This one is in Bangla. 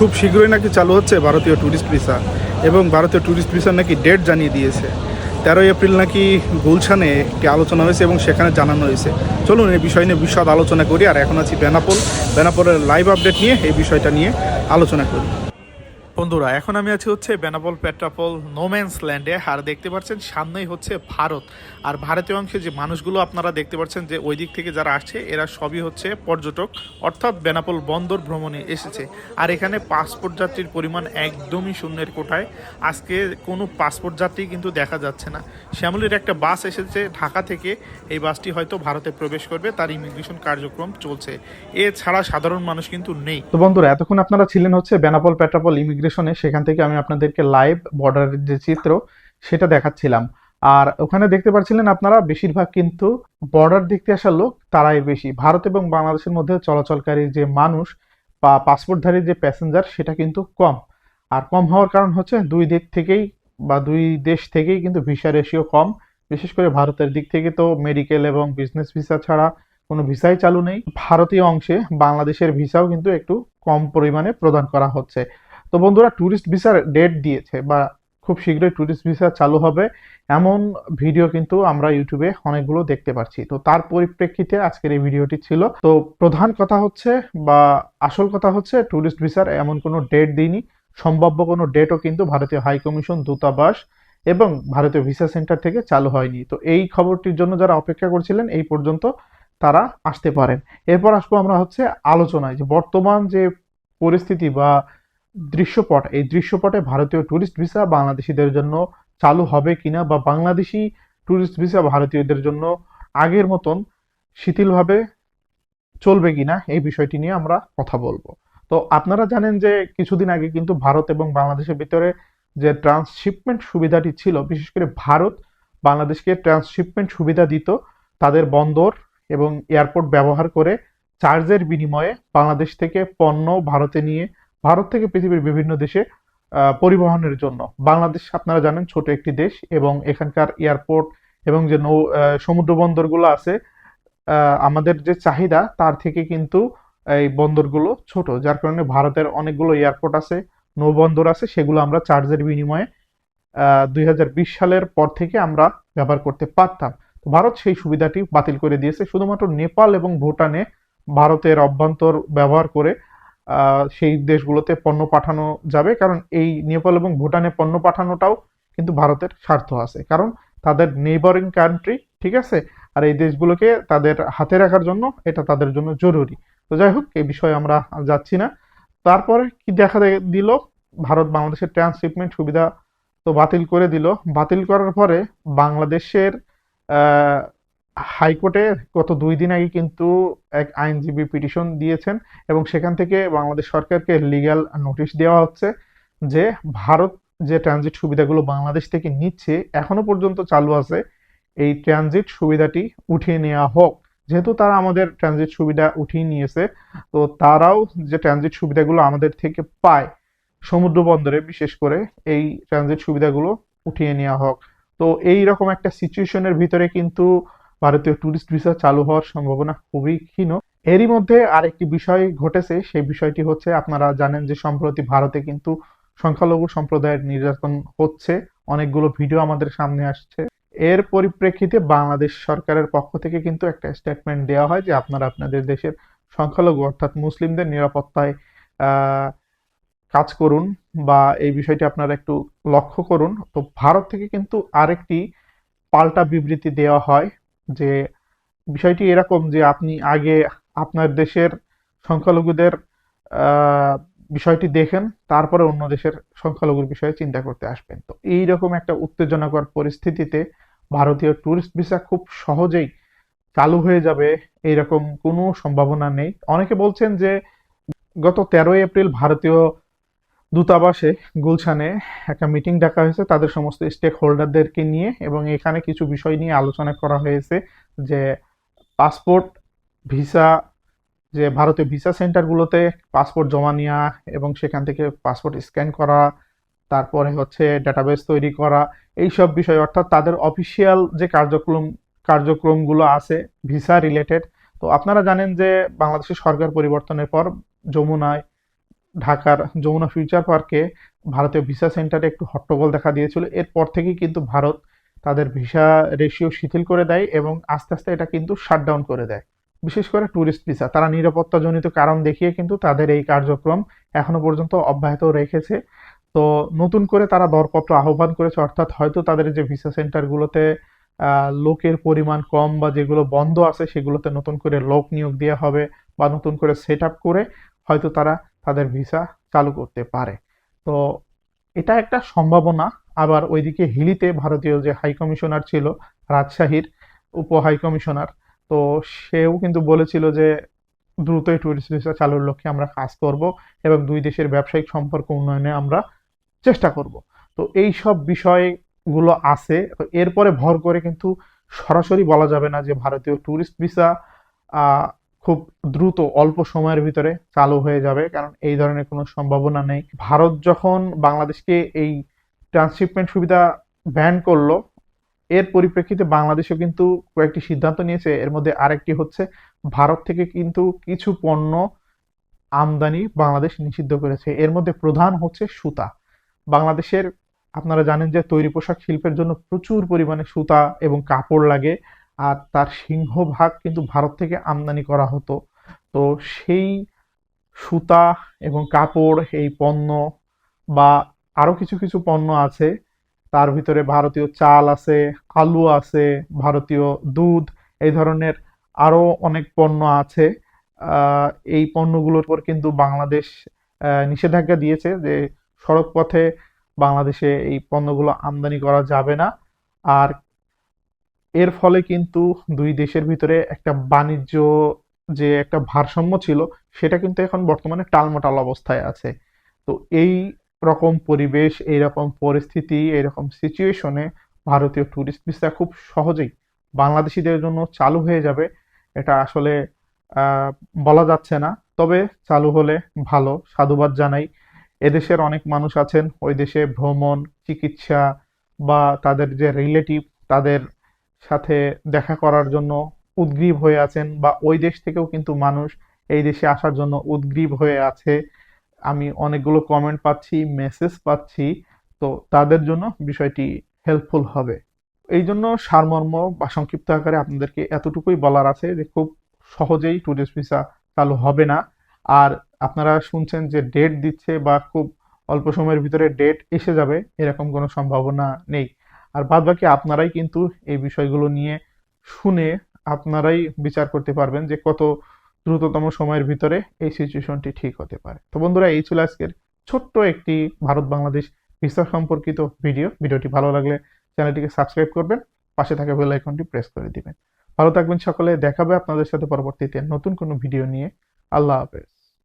খুব শীঘ্রই নাকি চালু হচ্ছে ভারতীয় ট্যুরিস্ট ভিসা এবং ভারতীয় ট্যুরিস্ট ভিসার নাকি ডেট জানিয়ে দিয়েছে। তেরোই এপ্রিল নাকি গুলশানে একটি আলোচনা হয়েছে এবং সেখানে জানানো হয়েছে। চলুন এই বিষয় নিয়ে বিশদ আলোচনা করি। আর এখন আছি বেনাপোল। বেনাপোলের লাইভ আপডেট নিয়ে এই বিষয়টা নিয়ে আলোচনা করি। বন্ধুরা, এখন আমি আছি হচ্ছে বেনাপোল পেট্রাপল নোম্যান্স ল্যান্ডে আর দেখতে পাচ্ছেন সামনেই হচ্ছে ভারত। আর ভারতীয় অংশে যে মানুষগুলো আপনারা দেখতে পাচ্ছেন যে ওই দিক থেকে যারা আসছে, এরা সবই হচ্ছে পর্যটক। অর্থাৎ বেনাপোল বন্দর ভ্রমণে এসেছে। আর এখানে পাসপোর্ট যাত্রীর পরিমাণ একদমই শূন্যের কোঠায়। আজকে কোনো পাসপোর্ট যাত্রী কিন্তু দেখা যাচ্ছে না। শ্যামলির একটা বাস এসেছে ঢাকা থেকে। এই বাসটি হয়তো ভারতে প্রবেশ করবে, তার ইমিগ্রেশন কার্যক্রম চলছে। এছাড়া সাধারণ মানুষ কিন্তু নেই। তো বন্ধুরা, এতক্ষণ আপনারা ছিলেন হচ্ছে বেনাপোল পেট্রাপোল ইমিগ্রেশনে সেখান থেকে আমি আপনাদেরকে লাইভ বর্ডারের যে চিত্র, সেটা দেখাচ্ছিলাম। আর ওখানে দেখতে পাচ্ছিলেন আপনারা, বেশিরভাগ কিন্তু বর্ডার দেখতে আসা লোক, তারাই বেশি। ভারত এবং বাংলাদেশের মধ্যে চলাচলকারী যে মানুষ বা পাসপোর্টধারী যে প্যাসেঞ্জার সেটা কিন্তু কম। আর কম হওয়ার কারণ হচ্ছে দুই দিক থেকেই বা দুই দেশ থেকেই কিন্তু ভিসা রেশিও কম। বিশেষ করে ভারতের দিক থেকে তো মেডিকেল এবং বিজনেস ভিসা ছাড়া কোনো ভিসাই চালু নেই। ভারতীয় অংশে বাংলাদেশের ভিসাও কিন্তু একটু কম পরিমাণে প্রদান করা হচ্ছে। তো বন্ধুরা ট্যুরিস্ট ভিসার ডেট দিয়েছে বা খুব শীঘ্রই ট্যুরিস্ট ভিসা চালু হবে। এমন ভিডিও কিন্তু আমরা ইউটিউবে অনেকগুলো দেখতে পাচ্ছি। তো তার পরিপ্রেক্ষিতে আজকের এই ভিডিওটি ছিল। তো প্রধান কথা হচ্ছে বা আসল কথা হচ্ছে ট্যুরিস্ট ভিসার এমন কোনো ডেট দিইনি। সম্ভাব্য কোনো ডেটও কিন্তু ভারতীয় হাই কমিশন দূতাবাস এবং ভারতীয় ভিসা সেন্টার থেকে চালু হয়নি। তো এই খবরটির জন্য যারা অপেক্ষা করছিলেন, এই পর্যন্ত তারা আসতে পারেন। এরপর আসব আমরা হচ্ছে আলোচনায়। যে বর্তমান যে পরিস্থিতি বা দৃশ্যপট, এই দৃশ্যপটে ভারতীয় ট্যুরিস্ট ভিসা বাংলাদেশিদের জন্য চালু হবে কিনা বা বাংলাদেশি ট্যুরিস্ট ভিসা ভারতীয়দের জন্য আগের মতন শিথিলভাবে চলবে কিনা, এই বিষয়টি নিয়ে আমরা কথা বলব। তো আপনারা জানেন যে কিছুদিন আগে কিন্তু ভারত এবং বাংলাদেশের ভিতরে যে ট্রান্সশিপমেন্ট সুবিধাটি ছিল, বিশেষ করে ভারত বাংলাদেশকে ট্রান্সশিপমেন্ট সুবিধা দিত, তাদের বন্দর এবং এয়ারপোর্ট ব্যবহার করে চার্জের বিনিময়ে বাংলাদেশ থেকে পণ্য ভারতে নিয়ে ভারত থেকে পৃথিবীর বিভিন্ন দেশে পরিবহনের জন্য। বাংলাদেশ, আপনারা জানেন, ছোট একটি দেশ এবং এখানকার এয়ারপোর্ট এবং যে নৌ সমুদ্র বন্দরগুলো আছে আমাদের যে চাহিদা, তার থেকে কিন্তু এই বন্দরগুলো ছোট, যার কারণে ভারতের অনেকগুলো এয়ারপোর্ট আছে নৌবন্দর আছে, সেগুলো আমরা চার্জের বিনিময়ে দুই হাজার বিশ সালের পর থেকে আমরা ব্যবহার করতে পারতাম। ভারত সেই সুবিধাটি বাতিল করে দিয়েছে। শুধুমাত্র নেপাল এবং ভুটানে ভারতের অভ্যন্তর ব্যবহার করে সেই দেশগুলোতে পণ্য পাঠানো যাবে। কারণ এই নেপাল এবং ভুটানে পণ্য পাঠানোটাও কিন্তু ভারতের স্বার্থ আছে। কারণ তাদের নেইবারিং কান্ট্রি ঠিক আছে? আর এই দেশগুলোকে তাদের হাতে রাখার জন্য এটা তাদের জন্য জরুরি। তো যাই হোক, এই বিষয়ে আমরা যাচ্ছি না। তারপরে কি দেখা দিল? ভারত বাংলাদেশের ট্রান্সশিপমেন্ট সুবিধা তো বাতিল করে দিল। বাতিল করার পরে বাংলাদেশের হাইকোর্টে গত দুই দিন আগে কিন্তু এক আইনজীবী পিটিশন দিয়েছেন এবং সেখান থেকে বাংলাদেশ সরকারকে লিগ্যাল নোটিশ দেওয়া হচ্ছে যে ভারত যে ট্রানজিট সুবিধাগুলো বাংলাদেশ থেকে নিচ্ছে, এখনও পর্যন্ত চালু আছে, এই ট্রানজিট সুবিধাটি উঠিয়ে নেওয়া হোক। যেহেতু তারা আমাদের ট্রানজিট সুবিধা উঠিয়ে নিয়েছে, তো তারাও যে ট্রানজিট সুবিধাগুলো আমাদের থেকে পায় সমুদ্র বন্দরে বিশেষ করে এই ট্রানজিট সুবিধাগুলো উঠিয়ে নেওয়া হোক। তো এই রকম একটা সিচুয়েশনের ভিতরে কিন্তু ভারতীয় ট্যুরিস্ট ভিসা চালু হওয়ার সম্ভাবনা খুবই ক্ষীণ। এরই মধ্যে আরেকটি বিষয় ঘটেছে, সেই বিষয়টি হচ্ছে আপনারা জানেন যে সম্প্রতি ভারতে কিন্তু সংখ্যালঘু সম্প্রদায়ের নির্যাতন হচ্ছে, অনেকগুলো ভিডিও আমাদের সামনে আসছে। এর পরিপ্রেক্ষিতে বাংলাদেশ সরকারের পক্ষ থেকে কিন্তু একটা স্টেটমেন্ট দেওয়া হয় যে আপনারা আপনাদের দেশের সংখ্যালঘু অর্থাৎ মুসলিমদের নিরাপত্তায় কাজ করুন বা এই বিষয়টি আপনারা একটু লক্ষ্য করুন। তো ভারত থেকে কিন্তু আরেকটি পাল্টা বিবৃতি দেওয়া হয় যে বিষয়টি এরকম যে আপনি আগে আপনার দেশের সংখ্যালঘুদের বিষয়টি দেখেন, তারপরে অন্য দেশের সংখ্যালঘুর বিষয়ে চিন্তা করতে আসবেন। তো এই রকম একটা উত্তেজনাকর পরিস্থিতিতে ভারতীয় ট্যুরিস্ট ভিসা খুব সহজেই চালু হয়ে যাবে, এইরকম কোনো সম্ভাবনা নেই। অনেকে বলছেন যে গত তেরোই এপ্রিল ভারতীয় দূতাবাসে গুলশানে একটা মিটিং ডাকা হয়েছে। তাদের সমস্ত স্টেক হোল্ডারদেরকে নিয়ে এবং এখানে কিছু বিষয় নিয়ে আলোচনা করা হয়েছে যে পাসপোর্ট ভিসা, যে ভারতীয় ভিসা সেন্টারগুলোতে পাসপোর্ট জমা নেওয়া এবং সেখান থেকে পাসপোর্ট স্ক্যান করা, তারপরে হচ্ছে ডেটাবেস তৈরি করা এই সব বিষয় অর্থাৎ তাদের অফিসিয়াল যে কার্যক্রম, কার্যক্রমগুলো আছে ভিসা রিলেটেড তো আপনারা জানেন যে বাংলাদেশের সরকার পরিবর্তনের পর যমুনায় ঢাকার যমুনা ফিউচার পার্কে ভারতীয় ভিসা সেন্টারে একটু হট্টগোল দেখা দিয়েছিল। এরপর থেকেই কিন্তু ভারত তাদের ভিসা রেশিও শিথিল করে দেয় এবং আস্তে আস্তে এটা কিন্তু শাটডাউন করে দেয়। বিশেষ করে ট্যুরিস্ট ভিসা, তারা নিরাপত্তাজনিত কারণ দেখিয়ে কিন্তু তাদের এই কার্যক্রম এখনও পর্যন্ত অব্যাহত রেখেছে। তো নতুন করে তারা দরপত্র আহ্বান করেছে, অর্থাৎ হয়তো তাদের যে ভিসা সেন্টারগুলোতে লোকের পরিমাণ কম বা যেগুলো বন্ধ আছে সেগুলোতে নতুন করে লোক নিয়োগ দেওয়া হবে বা নতুন করে সেট করে হয়তো তারা তাদের ভিসা চালু করতে পারে। তো এটা একটা সম্ভাবনা। আবার ওইদিকে হিলিতে ভারতীয় যে হাই কমিশনার ছিল, রাজশাহীর উপ হাই কমিশনার, তো সেও কিন্তু বলেছিল যে দ্রুতই ট্যুরিস্ট ভিসা চালুর লক্ষ্যে আমরা কাজ করব এবং দুই দেশের ব্যবসায়িক সম্পর্ক উন্নয়নে আমরা চেষ্টা করব। তো এই সব বিষয়গুলো আছে। তো এরপরে ভর করে কিন্তু সরাসরি বলা যাবে না যে ভারতীয় ট্যুরিস্ট ভিসা খুব দ্রুত অল্প সময়ের ভিতরে চালু হয়ে যাবে, কারণ এই ধরনের কোনো সম্ভাবনা নেই। ভারত যখন বাংলাদেশকে এই ট্রান্সশিপমেন্ট সুবিধা ব্যান করল, এর পরিপ্রেক্ষিতে বাংলাদেশও কিন্তু কয়েকটি সিদ্ধান্ত নিয়েছে। এর মধ্যে আরেকটি হচ্ছে, ভারত থেকে কিন্তু কিছু পণ্য আমদানি বাংলাদেশ নিষিদ্ধ করেছে। এর মধ্যে প্রধান হচ্ছে সুতা। বাংলাদেশের, আপনারা জানেন যে তৈরি পোশাক শিল্পের জন্য প্রচুর পরিমাণে সুতা এবং কাপড় লাগে। আর তার সিংহভাগ কিন্তু ভারত থেকে আমদানি করা হতো। তো সেই সুতা এবং কাপড়, এই পণ্য বা আরও কিছু কিছু পণ্য আছে। তার ভিতরে ভারতীয় চাল আছে, আলু আছে, ভারতীয় দুধ, এই ধরনের আরও অনেক পণ্য আছে। এই পণ্যগুলোর উপর কিন্তু বাংলাদেশ নিষেধাজ্ঞা দিয়েছে যে সড়ক পথে বাংলাদেশে এই পণ্যগুলো আমদানি করা যাবে না। আর এর ফলে কিন্তু দুই দেশের ভিতরে একটা বাণিজ্য যে একটা ভারসাম্য ছিল, সেটা কিন্তু এখন বর্তমানে টালমাটাল অবস্থায় আছে। তো এই রকম পরিবেশ, এই রকম পরিস্থিতি এরকম সিচুয়েশনে ভারতীয় ট্যুরিস্ট ভিসা খুব সহজেই বাংলাদেশিদের জন্য চালু হয়ে যাবে। এটা আসলে বলা যাচ্ছে না, তবে চালু হলে ভালো। সাধুবাদ জানাই। এদেশের অনেক মানুষ আছেন, ওই দেশে ভ্রমণ, চিকিৎসা বা তাদের যে রিলেটিভ তাদের সাথে দেখা করার জন্য উদগ্রীব হয়ে আছেন বা ওই দেশ থেকেও কিন্তু মানুষ এই দেশে আসার জন্য উদগ্রীব হয়ে আছে। আমি অনেকগুলো কমেন্ট পাচ্ছি মেসেজ পাচ্ছি, তো তাদের জন্য বিষয়টি হেল্পফুল হবে। এই জন্য সারমর্ম বা সংক্ষিপ্ত আকারে আপনাদেরকে এতটুকুই বলার আছে যে খুব সহজেই ট্যুরিস্ট ভিসা চালু হবে না। আর আপনারা শুনছেন যে ডেট দিচ্ছে বা খুব অল্প সময়ের ভিতরে ডেট এসে যাবে, এরকম কোনো সম্ভাবনা নেই। আর বাদ বাকি আপনারাই কিন্তু এই বিষয়গুলো নিয়ে শুনে আপনারাই বিচার করতে পারবেন যে কত দ্রুততম সময়ের ভিতরে এই সিচুয়েশনটি ঠিক হতে পারে। তো বন্ধুরা, এই ছিল আজকের ছোট্ট একটি ভারত বাংলাদেশ ভিসা সম্পর্কিত ভিডিও ভিডিওটি ভালো লাগলে চ্যানেলটিকে সাবস্ক্রাইব করবেন, পাশে থাকা বেল আইকনটি প্রেস করে দিবেন। ভালো থাকবেন সকলে, দেখাবে আপনাদের সাথে পরবর্তীতে নতুন কোনো ভিডিও নিয়ে। আল্লাহ হাফেজ।